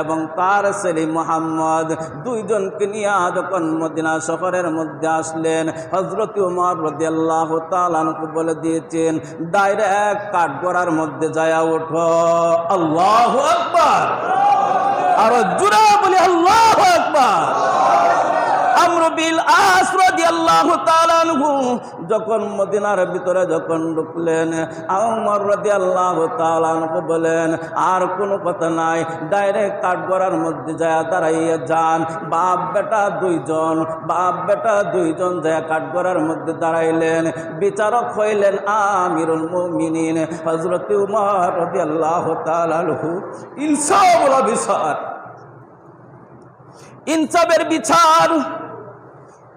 এবং তার ছেলে মোহাম্মদ দুইজনকে নিয়ে যখন মদিনা সফরের মধ্যে আসলেন হজরত উমর রদি আল্লাহ তালানকু বলে দিয়েছেন, ডাইরেক্ট কাঠগড়ার মধ্যে যায় ওঠো। আল্লাহ আকবার। আরও জুড়ে বলি আল্লাহ আকবার আমরুবিল আসরদি আল্লাহ তালানহু যখন মদিনার ভিতরে যখন ঢুকলেন আমর রদি আল্লাহ তালানহু বলেন, আর কোনো কথা নাই, ডাইরেক্ট কাঠগড়ার মধ্যে যায় দাঁড়াইয়া যান। বাপ বেটা দুইজন, বাপ বেটা দুইজন যায় কাঠগড়ার মধ্যে দাঁড়াইলেন। বিচারক হইলেন আমিরুল মুমিনিন। হজরত উমর রদি আল্লাহ তালানহু ইনসাফ বিচার ইনসাফের বিচার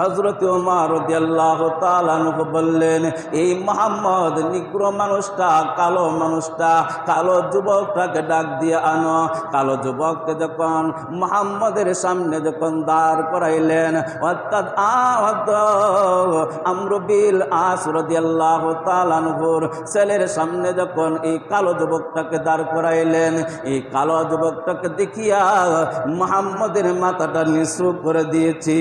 হজরত উমর রাদিয়াল্লাহু তাআলা আনহু বললেন, এই মোহাম্মদ নিগ্র মানুষটা, কালো মানুষটা, কালো যুবকটাকে ডাক দিয়ে আনো। কালো যুবককে যখন মোহাম্মদের সামনে যখন দাঁড় করাইলেন, অর্থাৎ আমরবিল আসরদিয়াল্লাহ তালানহুর ছেলের সামনে যখন এই কালো যুবকটাকে দাঁড় করাইলেন, এই কালো যুবকটাকে দেখিয়া মোহাম্মদের মাথাটা নিঃসু করে দিয়েছি।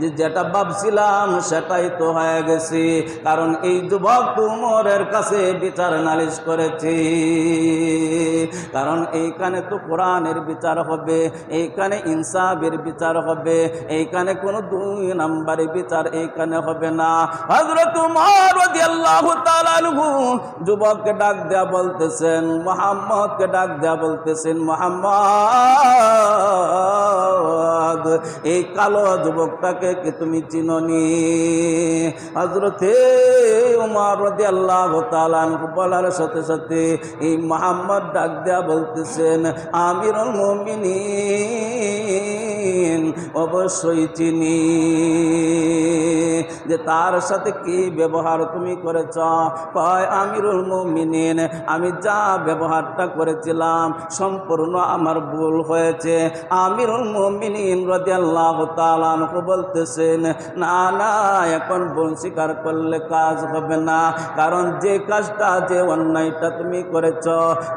যে যেটা ভাবছিলাম সেটাই তো হয়ে গেছি। কারণ এই যুবক উমরের কাছে বিচার নালিশ করেছি। কারণ এইখানে তো কোরআনের বিচার হবে, এইখানে ইনসাফের বিচার হবে, এইখানে কোনো দুই নাম্বারের বিচার এইখানে হবে না। হজরত যুবককে ডাক দেয়া বলতেছেন, মোহাম্মদকে ডাক দেয়া বলতেছেন, মোহাম্মদ, এই কালো যুবকটাকে কি তুমি চিননি? হজরতে উমার আল্লাহ বলার সাথে সাথে এই মোহাম্মদ ডাক দেয়া বলতেছেন, আমিরুল মুমিনিন অবশ্যই চিনি যে তার সাথে কি ব্যবহার তুমি করেছ? কয়, আমিরুল মুমিনিন, আমি যা ব্যবহারটা করেছিলাম সম্পূর্ণ আমার ভুল হয়েছে। আমিরুল মুমিনিন রাদিয়াল্লাহু তাআলা আনহু বলতেছেন, না না, এখন ভুল স্বীকার করলে কাজ হবে না। কারণ যে কাজটা, যে অন্যায়টা তুমি করেছ,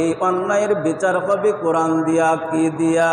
এই অন্যায়ের বিচার হবে কোরআন দিয়া, কি দিয়া?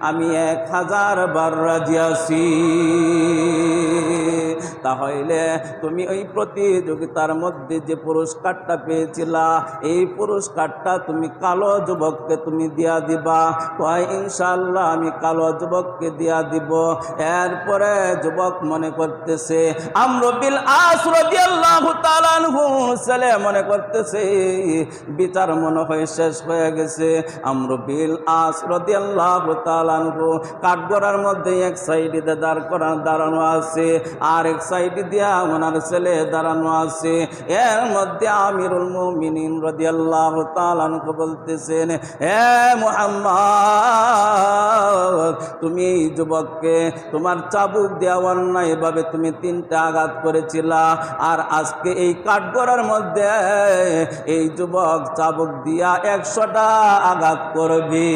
আমি এক হাজার বার রাজি তাহলে তুমি ওই প্রতিযোগিতার মধ্যে যে পুরস্কারটা পেয়েছিলা, এই পুরস্কারটা তুমি কালো যুবককে তুমি দিয়া দিবা। কয় ইনশাল্লাহ আমি কালো যুবককে দিয়া দিব। এরপরে যুবক মনে করতেছে আমরবিল ছেলে মনে করতেছে, বিচার মনে হয় শেষ হয়ে গেছে। আমরবিল আসরদিয়াল্লাহু কাঠগড়ার মধ্যে এক সাইডে দাঁড় করা দাঁড়ানো আছে, আর এক সাইডে দিয়া ওনার ছেলে দাঁড়ানো আছে। এর মধ্যে আমিরুল মুমিনিন রাদিয়াল্লাহু তাআলা আনহু বলতেছেন হে মুহাম্মদ, তুমি যুবককে তোমার চাবুক দেওয়া অন্যায় এভাবে তুমি তিনটা আঘাত করেছিলা আর আজকে এই কাঠগড়ার মধ্যে এই যুবক চাবুক দিয়া একশোটা আঘাত করবি।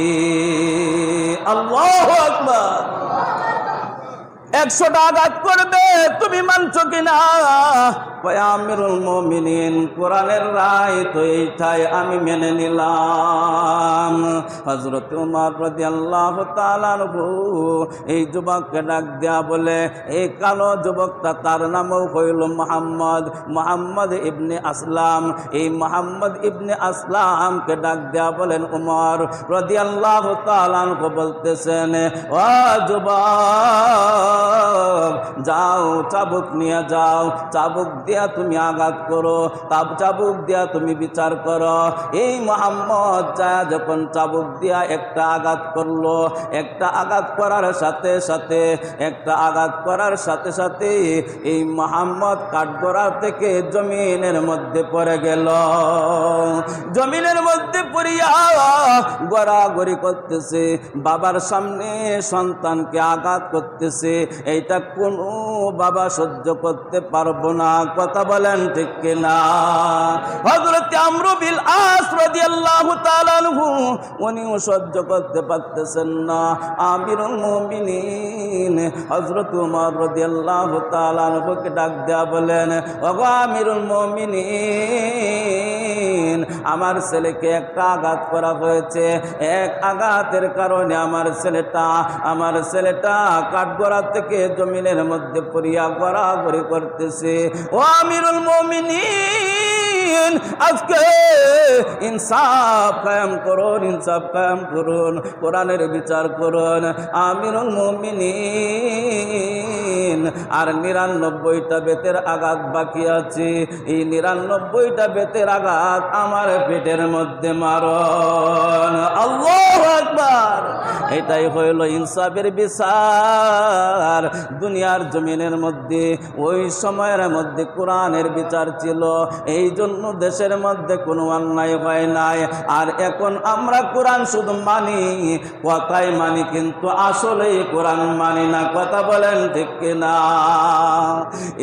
আল্লাহ আকবার। একশোটা আঘাত করবে তুমি মানছো কিনা? আমিরুল কোরআনের রায় তো এইটাই আমি মেনে নিলাম। হজরত উমর প্রতি আল্লাহ তালানহু এই যুবককে ডাক দেয়া বলে এই কালো যুবকটা তার নামও হইল মোহাম্মদ মোহাম্মদ ইবনে আসলাম। এই মোহাম্মদ ইবনে আসলামকে ডাক দেয়া বলেন, উমর রদি আল্লাহ তালানহু বলতেছেন, ও যুবক, যাও চাবুক নিয়ে যাও। চাবুক দিয়ে দিয়া তুমি আঘাত করো, তাপ চাবুক দিয়া তুমি বিচার করো। এই মোহাম্মদ যা যখন চাবুক দিয়া একটা আঘাত করল, একটা আঘাত করার সাথে সাথে, একটা আঘাত করার সাথে সাথে এই মোহাম্মদ কাঠগড়া থেকে জমিনের মধ্যে পড়ে গেল। জমিনের মধ্যে পড়িয়া গড়াগড়ি করতেছে, বাবার সামনে সন্তানকে আঘাত করতেছে, এইটা কোনো বাবা সহ্য করতে পারব না। কথা বলেন ঠিক কিনা? হজরত আমরুবিল আস রাজি আল্লাহ আনহু, উনিও সহ্য করতে পারতেছেন না। আমিরুল মুমিনিন হজরত উমর রাজি আল্লাহ ডাক দেয়া বলেন আমিরুল মুমিনিন আমার ছেলেকে একটা আঘাত করা হয়েছে। এক আঘাতের কারণে আমার ছেলেটা আমার ছেলেটা কাঠগড়া থেকে জমিনের মধ্যে পড়িয়া গড়াগড়ি করতেছে। ও আমিরুল মমিনিন, আজকে ইনসাফ কায়াম করুন, ইনসাফ কায়াম করুন, কোরআনের বিচার করুন। আমিরুল মমিনিন আর নিরানব্বইটা বেতের আঘাত বাকি আছে। এই নিরানব্বইটা বেতের আঘাত আমার পেটের মধ্যে মারণ। আল্লাহ এটাই হইল ইনসাফের বিচার। দুনিয়ার জমিনের মধ্যে, ওই সময়ের মধ্যে কোরআনের বিচার ছিল। এই জন্য দেশের মধ্যে কোনো অন্যায় হয় নাই। আর এখন আমরা কোরআন শুধু মানি, কথাই মানি, কিন্তু আসলেই কোরআন মানি না। কথা বলেন ঠিক না।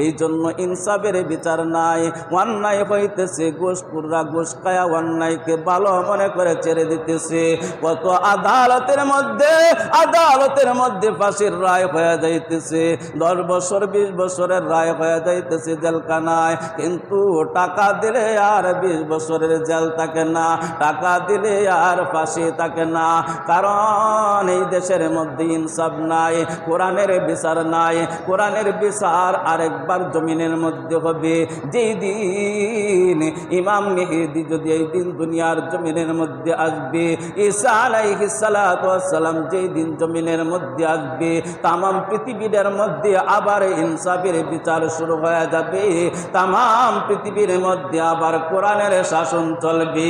এই জন্য ইনসাফের বিচার নাই, অন্যায় হইতেছে গোসপুররা গোস খায়া অন্যায়কে ভালো মনে করে ছেড়ে দিতেছে। কত আদালতের মধ্যে আদালতের মধ্যে ফাঁসির রায় হয়ে যাইতেছে। দশ বছর, বিশ বছরের রায় হয়ে যাইতেছে জেলখানায়। কিন্তু টাকা দিলে আর বিশ বছরের জেল থাকে না, টাকা দিলে আর ফাঁসি থাকে না। কারণ এই দেশের মধ্যে ইনসাফ নাই, কোরআনের বিচার নাই কোরআনের বিচার আরেকবার জমিনের মধ্যে হবে। যেই দিন ইমাম মেহেদি যদি এই দিন দুনিয়ার জমিনের মধ্যে আসবে, ঈসা আলাইহিস সালাতু সালাম যেই দিন জমিনের মধ্যে আসবে তাম পৃথিবীর মধ্যে আবার ইনসাফের বিচার শুরু হয়ে যাবে। তাম পৃথিবীর মধ্যে আবার কোরআনের শাসন চলবে।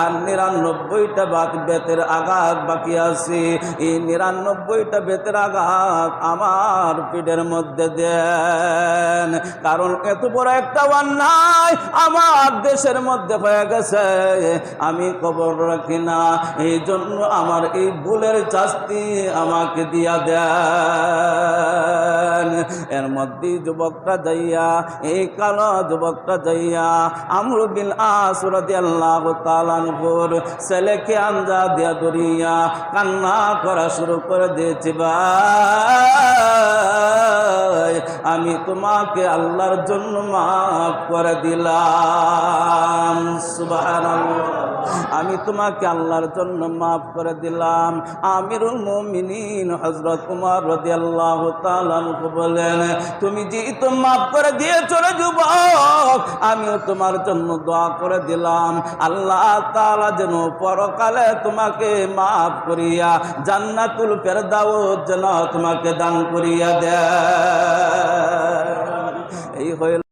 আর নিরানব্বইটা বাত বেতের আঘাত বাকি আছে। এই নিরানব্বইটা বেতের আঘাত আমার পিঠের মধ্যে দেন। কারণ এত বড় একটা অন্যায় আমার দেশের মধ্যে হয়ে গেছে। আমি খবর রাখি না। এই জন্য আমার এই ভুলের শাস্তি আমাকে দিয়া দেন। এর মধ্যে যুবকটা যাইয়া, এই কালো যুবকটা যাইয়া আমরু বিল আসুরদি আল্লাহ তালানপুর ছেলেকে আঞ্জা দিয়া ধরিয়া কান্না করা শুরু করে দিয়েছি ভাই আমি তোমাকে আল্লাহর জন্য মাফ করে দিলাম। আমি তোমাকে আল্লাহর জন্য মাফ করে দিলাম। আমিরুল মুমিনিন হজরত কুমার তাআলা আনহু বলেন, তুমি যে তো মাফ করে দিয়েছ রে যুবক, আমিও তোমার জন্য দোয়া করে দিলাম। আল্লাহ তালা যেন পরকালে তোমাকে মাফ করিয়া, জান্নাতুল ফেরদাউস যেন তোমাকে দান করিয়া দেয়। এই হইল